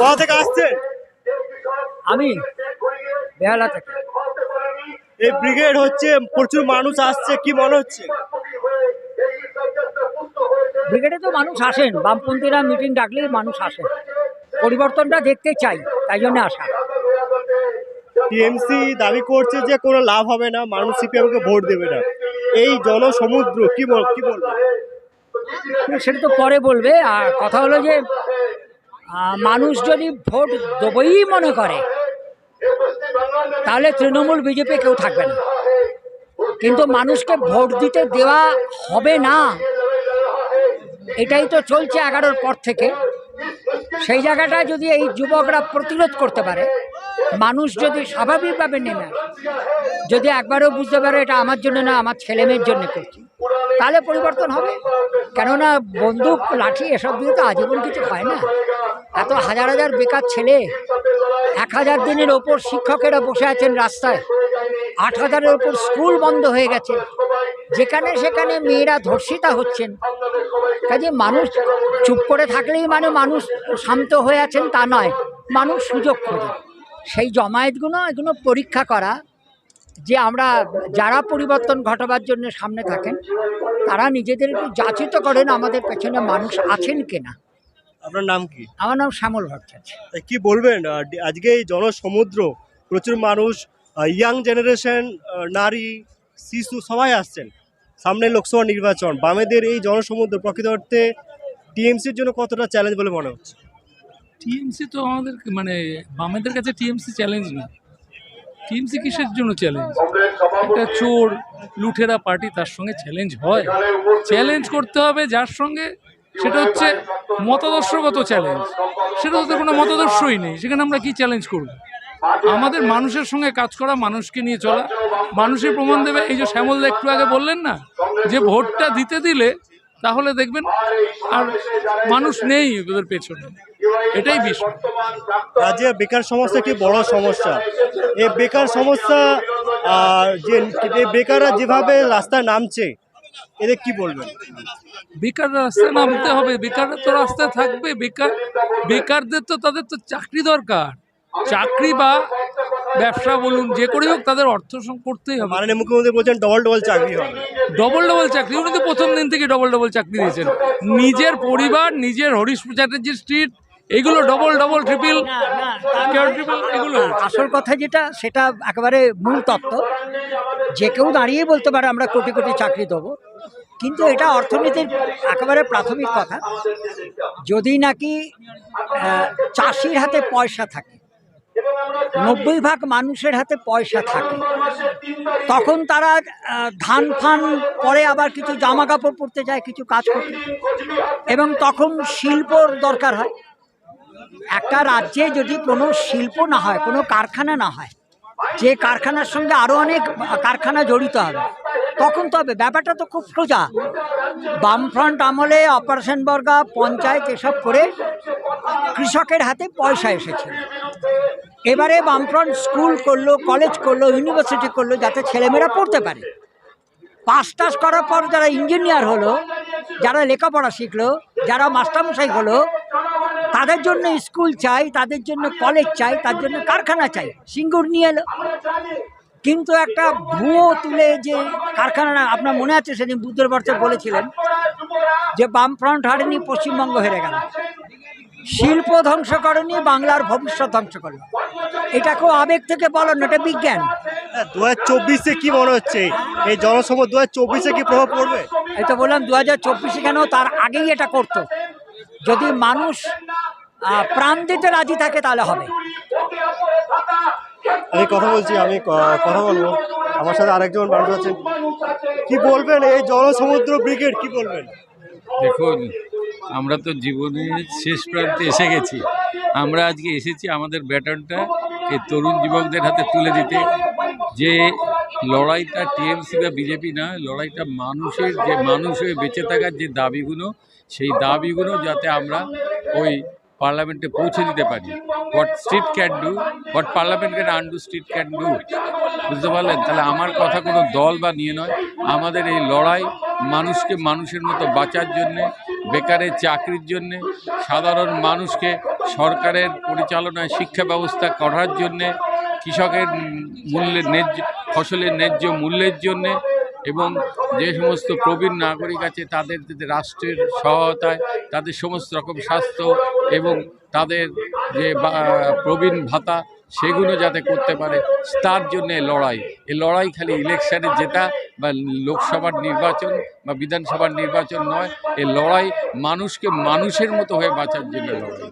কোথা থেকে আসছেন আমি বেহালা থেকে। এই ব্রিগেড হচ্ছে প্রচুর মানুষ আসছে কি মনে হচ্ছে? ব্রিগেডে তো মানুষ আসেন বামপন্থীরা মিটিং ডাকলেই মানুষ আসেন পরিবর্তনটা দেখতে চাই তাই জন্য আসা। টিএমসি দাবি করছে যে কোনো লাভ হবে না মানুষ সিপিএমকে ভোট দেবে না। এই জনসমুদ্র কি বল কি বলব? সেটা তো পরে বলবে আর কথা হলো যে মানুষ যদি ভোট দেবই মনে করে, তাহলে তৃণমূল বিজেপি কেউ থাকবে না। কিন্তু মানুষকে ভোট দিতে দেওয়া হবে না, এটাই তো চলছে এগারোর পর থেকে। সেই জায়গাটা যদি এই যুবকরা প্রতিরোধ করতে পারে মানুষ যদি স্বাভাবিকভাবে নেমে যদি একবারও বুঝতে পারে এটা আমার জন্য না, আমার ছেলে মেয়ের জন্য করছি, তাহলে পরিবর্তন হবে। কেননা বন্দুক, লাঠি এসব দিয়ে তো আজীবন কিছু হয় না। এত হাজার হাজার বেকার ছেলে, এক হাজার দিনের ওপর শিক্ষকেরা বসে আছেন রাস্তায়, আট হাজারের ওপর স্কুল বন্ধ হয়ে গেছে। যেখানে সেখানে মেয়েরা ধর্ষিতা হচ্ছেন। কাজে মানুষ চুপ করে থাকলেই মানে মানুষ শান্ত হয়ে আছেন তা নয়, মানুষ সুযোগ খোঁজে। সেই জমায়েতগুলো এগুলো পরীক্ষা করা যে আমরা যারা পরিবর্তন ঘটাবার জন্য সামনে থাকেন তারা নিজেদের একটু যাচিত করেন আমাদের পেছনে মানুষ আছেন কিনা। আপনার নাম কি? আমার নাম শ্যামল ভট্টাচার্য। কি বলবেন? আজকে এই জনসমুদ্র প্রচুর মানুষ ইয়াং জেনারেশন নারী শিশু সবাই আসছেন। সামনে লোকসভা নির্বাচন বামেদের এই জনসমুদ্র প্রকৃত অর্থে টিএমসির জন্য কতটা চ্যালেঞ্জ বলে মনে হচ্ছে? টিএমসি তো আমাদের মানে বামেদের কাছে টিএমসি চ্যালেঞ্জ না। টিএমসি কিসের জন্য চ্যালেঞ্জ একটা চোর, লুঠেরা পার্টি তার সঙ্গে চ্যালেঞ্জ হয়। চ্যালেঞ্জ করতে হবে যার সঙ্গে, সেটা হচ্ছে মতাদর্শগত চ্যালেঞ্জ সেটা হতে কোনো মতাদর্শই নেই, সেখানে আমরা কি চ্যালেঞ্জ করব? আমাদের মানুষের সঙ্গে কাজ করা, মানুষকে নিয়ে চলা। মানুষের প্রমাণ দেবে। এই যে শ্যামলদা একটু আগে বললেন না, যে ভোটটা দিতে দিলে তাহলে দেখবেন আর মানুষ নেই ওদের পেছনে। এটাই বিষয়। রাজ্যে বেকার সমস্যা একটি বড় সমস্যা? এই বেকার সমস্যা যে বেকাররা যেভাবে রাস্তায় নামছে এদের কি বলবেন? বেকার রাস্তায় নামতে হবে বেকাররা তো রাস্তায় থাকবে বেকার বেকারদের তো তাদের তো চাকরি দরকার। চাকরি বা ব্যবসা বলুন যে করে হোক তাদের অর্থ করতেই হবে। মাননীয় মুখ্যমন্ত্রী বলছেন ডবল ডবল চাকরি হবে। ডবল ডবল চাকরি উনি তো প্রথম দিন থেকে ডবল ডবল চাকরি দিয়েছেন। নিজের পরিবার নিজের হরিশ চ্যাটার্জি স্ট্রিট এগুলো ডবল ডবল ট্রিপল ট্রিপল এগুলো। আসল কথা যেটা সেটা একেবারে মূল তত্ত্ব। যে কেউ দাঁড়িয়ে বলতে পারে আমরা কোটি কোটি চাকরি দেবো। কিন্তু এটা অর্থনীতির একেবারে প্রাথমিক কথা। যদি নাকি চাষির হাতে পয়সা থাকে নব্বই ভাগ মানুষের হাতে পয়সা থাকে। তখন তারা ধান ফান পরে আবার কিছু জামা কাপড় পরতে যায় কিছু কাজ করতে এবং তখন শিল্পর দরকার হয়। একটা রাজ্যে যদি কোনো শিল্প না হয় কোনো কারখানা না হয় যে কারখানার সঙ্গে আরও অনেক কারখানা জড়িত হবে তখন তো হবে। ব্যাপারটা তো খুব সোজা। বামফ্রন্ট আমলে অপারেশন বর্গা পঞ্চায়েত এসব করে কৃষকের হাতে পয়সা এসেছিল এবারে বামফ্রন্ট স্কুল করল, কলেজ করল, ইউনিভার্সিটি করল যাতে ছেলেমেয়েরা পড়তে পারে। পাস টাস করার পর যারা ইঞ্জিনিয়ার হলো, যারা লেখাপড়া শিখলো, যারা মাস্টারমশাই হলো, তাদের জন্য স্কুল চাই, তাদের জন্য কলেজ চাই, তার জন্য কারখানা চাই। সিঙ্গুর নিয়ে এলো। কিন্তু একটা ভুয়ো তুলে যে কারখানা, আপনার মনে আছে সেদিন বুদ্ধের বর্ষে বলেছিলেন যে বামফ্রন্ট হারেনি, পশ্চিমবঙ্গ হেরে গেল। শিল্প ধ্বংস করেনি বাংলার ভবিষ্যৎ ধ্বংস করল। এটাকেও আবেগ থেকে বলো না এটা বিজ্ঞান। দু হাজার চব্বিশে কি মনে হচ্ছে? এই জনসমুদ্র দু হাজার চব্বিশে কি প্রভাব পড়বে? এই তো বললাম দু হাজার চব্বিশে কেন তার আগেই এটা করতো। যদি মানুষ প্রাণ দিতে রাজি থাকে তাহলে হবে। আমি কথা বলছি আমি কথা বলব। আমার সাথে আরেকজন মানুষ আছেন কি বলবেন? এই জনসমুদ্র ব্রিগেড কি বলবেন? দেখুন আমরা তো জীবনের শেষ প্রান্তে এসে গেছি। আমরা আজকে এসেছি আমাদের ব্যাটনটা এই তরুণ যুবকদের হাতে তুলে দিতে। যে লড়াইটা টিএমসি বা বিজেপি না, লড়াইটা মানুষের যে মানুষ হয়ে বেঁচে থাকার যে দাবিগুলো, সেই দাবিগুলো যাতে আমরা ওই পার্লামেন্টে পৌঁছে দিতে পারি। What street can do what parliament can undo street can do বুঝতে পারলেন? তাহলে আমার কথা কোনো দল বা নিয়ে নয়। আমাদের এই লড়াই মানুষকে মানুষের মতো বাঁচার জন্যে বেকারের চাকরির জন্যে, সাধারণ মানুষকে সরকারের পরিচালনায় শিক্ষা ব্যবস্থা করার জন্যে, কৃষকের মূল্যের ন্যায্য, ফসলের ন্যায্য মূল্যের জন্যে এবং যে সমস্ত প্রবীণ নাগরিক আছে তাদের রাষ্ট্রের সহায়তায়, তাদের সমস্ত রকম স্বাস্থ্য এবং তাদের যে প্রবীণ ভাতা সেগুলো যাতে করতে পারে, তার জন্যে লড়াই। এই লড়াই খালি ইলেকশানে জেতা বা লোকসভার নির্বাচন বা বিধানসভার নির্বাচন নয়, এই লড়াই মানুষকে মানুষের মতো হয়ে বাঁচার জন্য লড়াই।